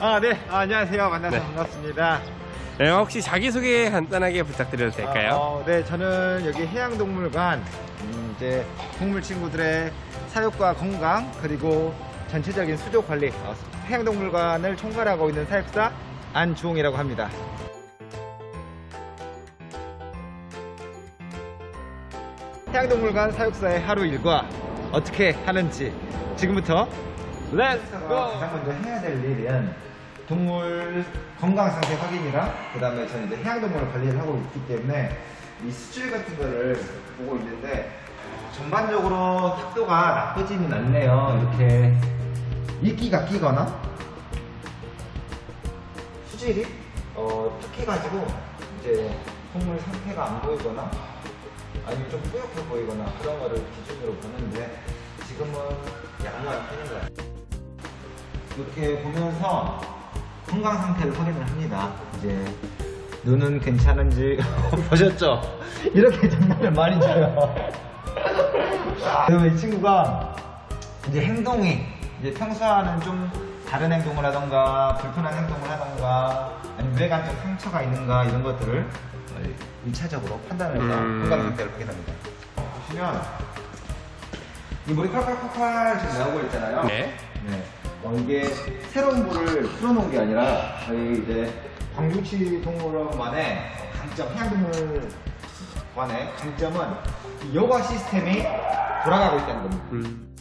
아, 네. 아, 안녕하세요. 만나서 네. 반갑습니다. 네, 혹시 자기소개 간단하게 부탁드려도 될까요? 아, 어, 네, 저는 여기 해양동물관, 음, 이제 동물 친구들의 사육과 건강, 그리고 전체적인 수조 관리, 어, 해양동물관을 총괄하고 있는 사육사 안주홍이라고 합니다. 해양동물관 사육사의 하루 일과 어떻게 하는지 지금부터 렛츠 고! 가장 먼저 해야 될 일은 동물 건강 상태 확인이랑 그 다음에 저는 이제 해양동물 관리를 하고 있기 때문에 이 수질 같은 거를 보고 있는데 전반적으로 탁도가 나쁘지는 않네요. 이렇게 이끼가 끼거나 수질이 어, 탁해가지고 이제 동물 상태가 안 보이거나 아니면 좀 뿌옇게 보이거나 그런 거를 기준으로 보는데 지금은 양호한 편인 것 같아요. 이렇게 보면서 건강 상태를 확인을 합니다. 이제 눈은 괜찮은지 보셨죠? 이렇게 장난을 많이 쳐요. 그리고 이 친구가 이제 행동이 이제 평소와는 좀 다른 행동을 하던가 불편한 행동을 하던가 아니면 외관적 상처가 있는가 이런 것들을 1차적으로 판단을 해서 음. 건강 상태를 확인합니다. 보시면 이 물이 칼칼칼칼 지금 나오고 있잖아요. 네. 네. 어, 이게 새로운 물을 풀어놓은 게 아니라 저희 이제 광주시 동물원만의 강점, 해양동물 관의 강점은 이 여과 시스템이 돌아가고 있다는 겁니다. 음,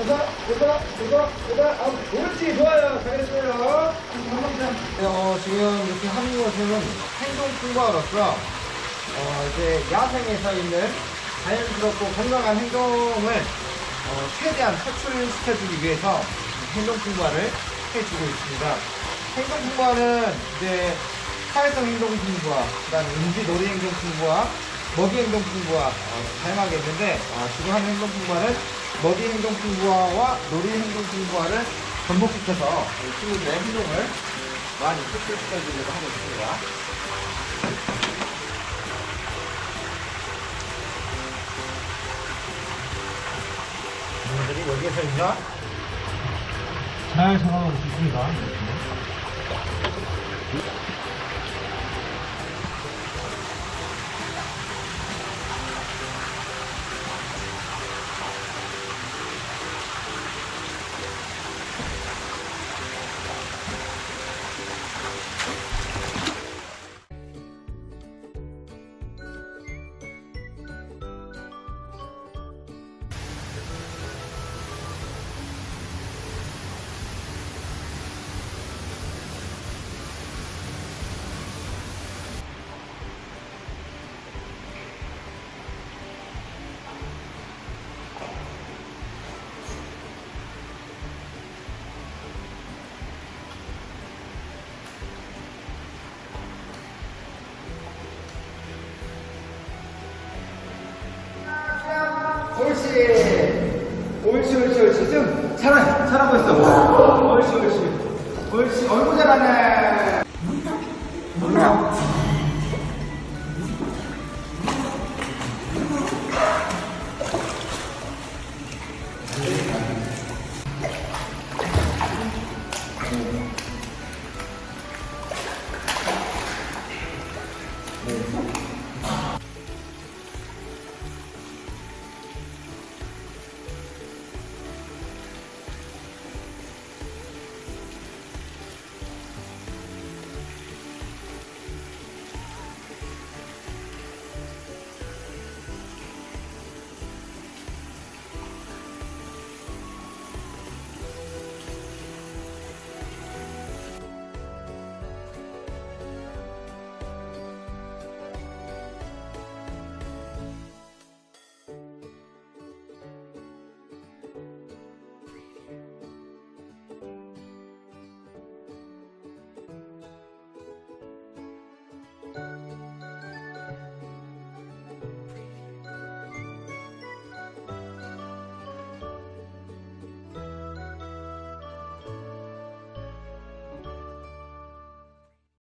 넷, 다섯, 여섯, 일곱, 여덟, 아홉, 옳지, 좋아요. 잘했어요. 어, 지금 이렇게 하는 것은 행동풍과로서, 어, 이제 야생에서 있는 자연스럽고 건강한 행동을, 어, 최대한 탈출시켜주기 위해서 행동풍과를 해주고 있습니다. 행동풍과는 이제 사회성 행동풍과, 그 다음에 인지 놀이 행동풍과, 먹이 행동풍부와 어, 다양하게 있는데 어, 주로 하는 행동풍부와는 먹이 행동 풍부와 놀이 행동 풍부와를 접목시켜서 이 친구들의 행동을 많이 촉진시켜주려고 하고 있습니다. 친구들이 여기에서 이제 잘 잡아볼 수 있습니다. 옳지. 옳지, 옳지, 옳지. 좀 잘해, 잘하고 있어. 옳지, 옳지. 옳지, 얼굴 잘하네.